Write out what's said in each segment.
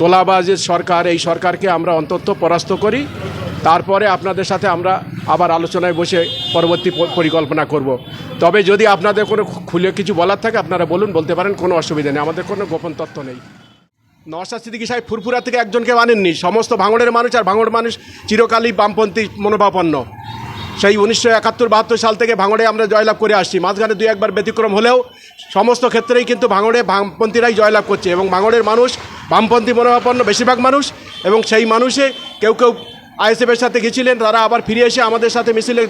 তোলাবাজের সরকার, এই সরকারকে আমরা অন্তত পরাস্ত করি। তারপরে আপনাদের সাথে আমরা আবার আলোচনায় বসে পরবর্তী পরিকল্পনা করব। তবে যদি আপনাদের কোনো খুলে কিছু বলার থাকে, আপনারা বলুন, বলতে পারেন, কোনো অসুবিধা নেই। আমাদের কোনো গোপন তথ্য নেই। নওশাদ সিদ্দিকী সাহেব ফুরফুরা থেকে একজনকে মানেননি সমস্ত ভাঙড়ের মানুষ আর ভাঙড় মানুষ চিরকালই বামপন্থী মনোভাবাপন্ন সেই উনিশশো একাত্তর বাহাত্তর সাল থেকে ভাঙড়ে আমরা জয়লাভ করে আসছি। মাঝখানে দুই একবার ব্যতিক্রম হলেও সমস্ত ক্ষেত্রেই কিন্তু ভাঙড়ে বামপন্থীরাই জয়লাভ করছে এবং ভাঙড়ের মানুষ বামপন্থী মনোভাবাপন্ন বেশিরভাগ মানুষ এবং সেই মানুষে কেউ কেউ আইএসএফের সাথে গেছিলেন তারা আবার ফিরে এসে আমাদের সাথে মিছিলে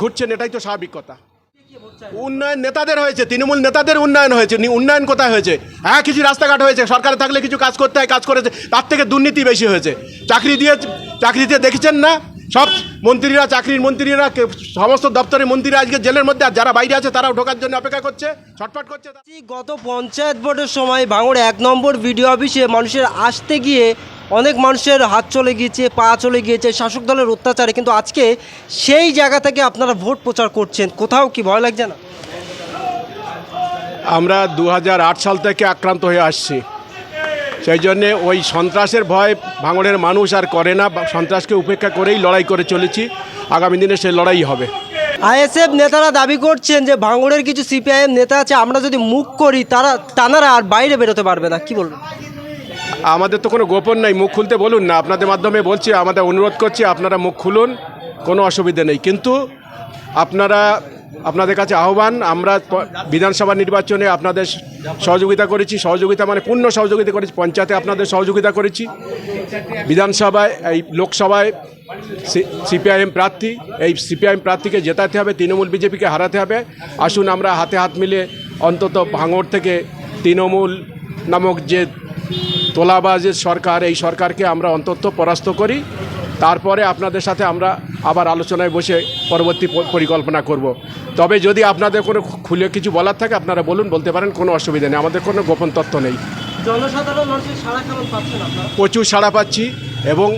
ঘুরছেন, এটাই তো স্বাভাবিক কথা। উন্নয়ন নেতাদের হয়েছে, তৃণমূল নেতাদের উন্নয়ন হয়েছে উন্নয়ন কোথায় হয়েছে? হ্যাঁ কিছু রাস্তাঘাট হয়েছে, সরকারে থাকলে কিছু কাজ করতে হয়, কাজ করেছে, তার থেকে দুর্নীতি বেশি হয়েছে। চাকরি দিয়ে চাকরি দিয়ে দেখেছেন না? সব মন্ত্রীরা চাকরির মন্ত্রীরা সমস্ত দপ্তরের মন্ত্রীরা আজকে জেলের মধ্যে আর যারা বাইরে আছে তারাও ঢোকার জন্য অপেক্ষা করছে ছটফট করছে গত পঞ্চায়েত ভোটের সময় ভাঙড়ে এক নম্বর ভিডিও অফিসে মানুষের আসতে গিয়ে অনেক মানুষের হাত চলে গিয়েছে পা চলে গিয়েছে শাসক দলের অত্যাচারে। কিন্তু আজকে সেই জায়গা থেকে আপনারা ভোট প্রচার করছেন কোথাও কি ভয় লাগছে না? আমরা দু হাজার আট সাল থেকে আক্রান্ত হয়ে আসছি। সেই জন্যে ওই সন্ত্রাসের ভয় ভাঙড়ের মানুষ আর করে না বা সন্ত্রাসকে উপেক্ষা করেই লড়াই করে চলেছি। আগামী দিনে সে লড়াই হবে। আইএসএফ নেতারা দাবি করছেন যে ভাঙড়ের কিছু সিপিআইএম নেতা আছে আমরা যদি মুখ করি তারা তানারা আর বাইরে বেরোতে পারবে না। কি বলবেন? আমাদের তো কোনো গোপন নাই মুখ খুলতে বলুন না। আপনাদের মাধ্যমে বলছি আমাদের অনুরোধ করছি আপনারা মুখ খুলুন কোনো অসুবিধা নেই। কিন্তু আপনারা আপনাদের কাছে আহ্বান, আমরা বিধানসভা নির্বাচনে আপনাদের সহযোগিতা করেছি, সহযোগিতা মানে পূর্ণ সহযোগিতা করেছি, পঞ্চায়েতে আপনাদের সহযোগিতা করেছি। বিধানসভায়, এই লোকসভায় সিপিআইএম প্রার্থী, এই সিপিআইএম প্রার্থীকে জেতাতে হবে, তৃণমূল বিজেপিকে হারাতে হবে। আসুন আমরা হাতে হাত মিলে অন্তত ভাঙড় থেকে তৃণমূল নামক যে তোলাবাজের সরকার, এই সরকারকে আমরা অন্তত পরাস্ত করি। তারপরে আপনাদের সাথে আমরা আবার আলোচনায় বসে পরবর্তী পরিকল্পনা করব। তবে যদি আপনাদের কোনো খুলে কিছু বলার থাকে আপনারা বলুন বলতে পারেন কোনো অসুবিধা নেই। আমাদের কোনো গোপন তথ্য নেই। প্রচুর সাড়া পাচ্ছি এবং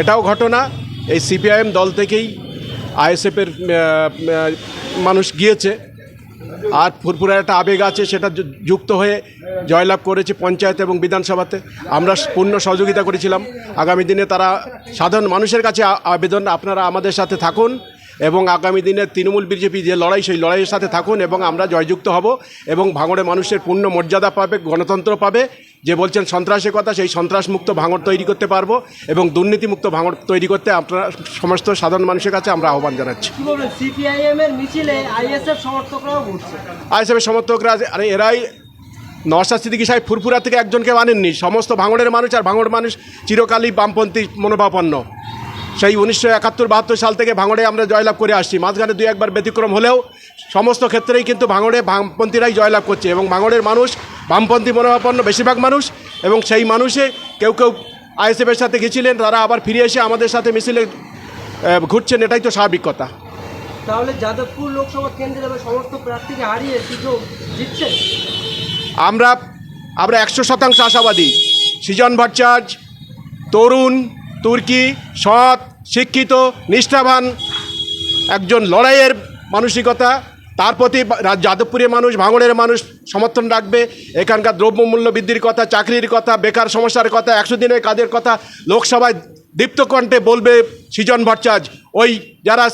এটাও ঘটনা এই সিপিআইএম দল থেকেই আইএসএফের মানুষ গিয়েছে। আর ফুরফুরার একটা আবেগ আছে, সেটা যুক্ত হয়ে জয়লাভ করেছে পঞ্চায়েত এবং বিধানসভাতে। আমরা পূর্ণ সহযোগিতা করেছিলাম। আগামী দিনে তারা সাধারণ মানুষের কাছে আবেদন, আপনারা আমাদের সাথে থাকুন এবং আগামী দিনে তৃণমূল বিজেপি যে লড়াই, সেই লড়াইয়ের সাথে থাকুন এবং আমরা জয়যুক্ত হব এবং ভাঙড়ে মানুষের পূর্ণ মর্যাদা পাবে, গণতন্ত্র পাবে। যে বলছেন সন্ত্রাসের কথা সেই সন্ত্রাসমুক্ত ভাঙড় তৈরি করতে পারব এবং দুর্নীতিমুক্ত ভাঙড় তৈরি করতে আপনারা সমস্ত সাধারণ মানুষের কাছে আমরা আহ্বান জানাচ্ছি। আইএসএফ আইএসএফের সমর্থকরা আরে এরাই নওশাদ সিদ্দিকী সাহেব ফুরফুরা থেকে একজনকে মানেননি সমস্ত ভাঙড়ের মানুষ আর ভাঙড় মানুষ চিরকালই বামপন্থী মনোভাবাপন্ন সেই উনিশশো একাত্তর বাহাত্তর সাল থেকে ভাঙড়ে আমরা জয়লাভ করে আসছি মাঝখানে দুই একবার ব্যতিক্রম হলেও সমস্ত ক্ষেত্রেই কিন্তু ভাঙড়ে বামপন্থীরাই জয়লাভ করছে এবং ভাঙড়ের মানুষ বামপন্থী মনোভাবাপন্ন বেশিরভাগ মানুষ এবং সেই মানুষে কেউ কেউ আইএসএফের সাথে গেছিলেন তারা আবার ফিরে এসে আমাদের সাথে মিছিলে ঘুরছেন এটাই তো স্বাভাবিক কথা। তাহলে যাদবপুর লোকসভা কেন্দ্রে সমস্ত প্রার্থীকে হারিয়ে সুযোগ জিতছে আমরা আমরা একশো শতাংশ আশাবাদী। সৃজন ভট্টাচার্য তরুণ তুর্কি সৎ শিক্ষিত নিষ্ঠাবান একজন লড়াইয়ের মানসিকতা তার প্রতি যাদবপুরের মানুষ ভাঙড়ের মানুষ সমর্থন রাখবে। এখানকার দ্রব্যমূল্য বৃদ্ধির কথা, চাকরির কথা, বেকার সমস্যার কথা, একশো দিনের কাজের কথা লোকসভায় দীপ্ত কণ্ঠে বলবে সৃজন ভট্টাচার্য। ওই যারা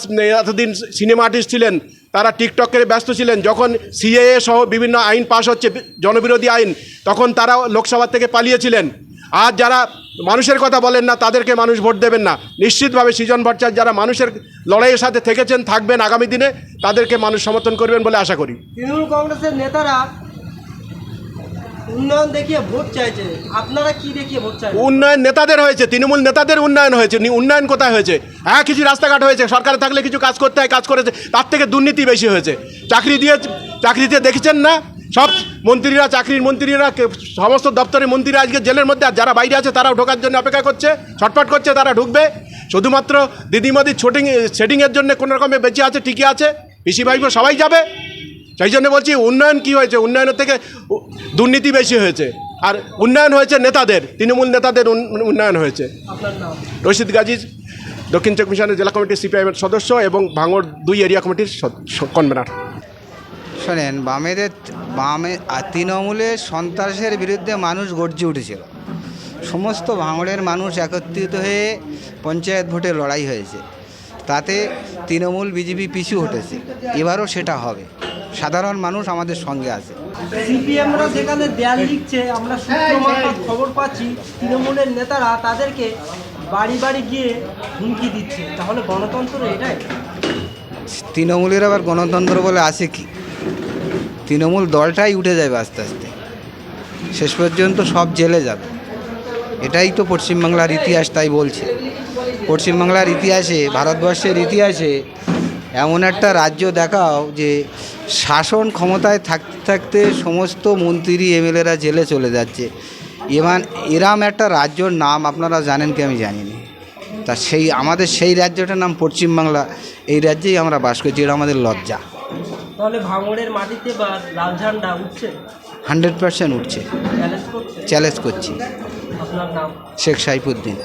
এতদিন সিনেমা আর্টিস্ট ছিলেন, তারা টিকটকের ব্যস্ত ছিলেন। যখন সিএএ সহ বিভিন্ন আইন পাশ হচ্ছে জনবিরোধী আইন, তখন তারা লোকসভা থেকে পালিয়েছিলেন। আর যারা মানুষের কথা বলেন না তাদেরকে মানুষ ভোট দেবেন না। নিশ্চিতভাবে সৃজন ভট্টাচার্য যারা মানুষের লড়াইয়ের সাথে থেকেছেন থাকবেন আগামী দিনে তাদেরকে মানুষ সমর্থন করবেন বলে আশা করি। তৃণমূল কংগ্রেসের নেতারা উন্নয়ন দেখিয়ে ভোট চাইছে। আপনারা কি দেখিয়ে ভোট চাইছেন? উন্নয়ন নেতাদের হয়েছে তৃণমূল নেতাদের উন্নয়ন হয়েছে উন্নয়ন কোথায় হয়েছে? হ্যাঁ কিছু রাস্তাঘাট হয়েছে সরকারে থাকলে কিছু কাজ করতে হয় কাজ করেছে তার থেকে দুর্নীতি বেশি হয়েছে। চাকরি দিয়ে চাকরি দিয়ে দেখেছেন না? সব মন্ত্রীরা চাকরির মন্ত্রীরা সমস্ত দপ্তরের মন্ত্রীরা আজকে জেলের মধ্যে আর যারা বাইরে আছে তারাও ঢোকার জন্য অপেক্ষা করছে ছটফট করছে তারা ঢুকবে। শুধুমাত্র দিদিমদির ছোটিং সেটিংয়ের জন্য কোনো রকমে বেঁচে আছে টিকে আছে পিসি ভাইপো সবাই যাবে। সেই জন্য বলছি উন্নয়ন কি হয়েছে? উন্নয়নের থেকে দুর্নীতি বেশি হয়েছে। আর উন্নয়ন হয়েছে নেতাদের তৃণমূল নেতাদের উন্নয়ন হয়েছে। রশিদ গাজী দক্ষিণ চব্বিশ জেলা কমিটির সিপিআইএমের সদস্য এবং ভাঙড় দুই এরিয়া কমিটির কনভেনার। শোনেন বামেদের বামে আর তৃণমূলের সন্ত্রাসের বিরুদ্ধে মানুষ গর্জে উঠেছিল। সমস্ত ভাঙড়ের মানুষ একত্রিত হয়ে পঞ্চায়েত ভোটে লড়াই হয়েছে। তাতে তৃণমূল বিজেপি পিছু হটেছে। এবারও সেটা হবে। সাধারণ মানুষ আমাদের সঙ্গে আছে। সিপিএমরা যেখানে দেয়াল লিখছে আমরা খবর পাচ্ছি তৃণমূলের নেতারা তাদেরকে বাড়ি বাড়ি গিয়ে হুমকি দিচ্ছে। তাহলে গণতন্ত্র এটাই। তৃণমূলের আবার গণতন্ত্র বলে আছে কি? তৃণমূল দলটাই উঠে যাবে আস্তে আস্তে। শেষ পর্যন্ত সব জেলে যাবে। এটাই তো পশ্চিমবাংলার ইতিহাস তাই বলছে। পশ্চিমবাংলার ইতিহাসে, ভারতবর্ষের ইতিহাসে এমন একটা রাজ্য দেখাও যে শাসন ক্ষমতায় থাকতে থাকতে সমস্ত মন্ত্রী, এমএলএরা জেলে চলে যাচ্ছে। এমান, এরাম একটা রাজ্যর নাম আপনারা জানেন কি আমি জানি না তা সেই, আমাদের সেই রাজ্যটার নাম পশ্চিমবাংলা এই রাজ্যেই আমরা বাস করছি, এটা আমাদের লজ্জা। তাহলে ভাঙড়ের মাটিতে বা লাল ঝান্ডা উঠছে? হান্ড্রেড পার্সেন্ট উঠছে। চ্যালেঞ্জ করছে? চ্যালেঞ্জ করছি। আপনার নাম? শেখ সাইফুদ্দিন।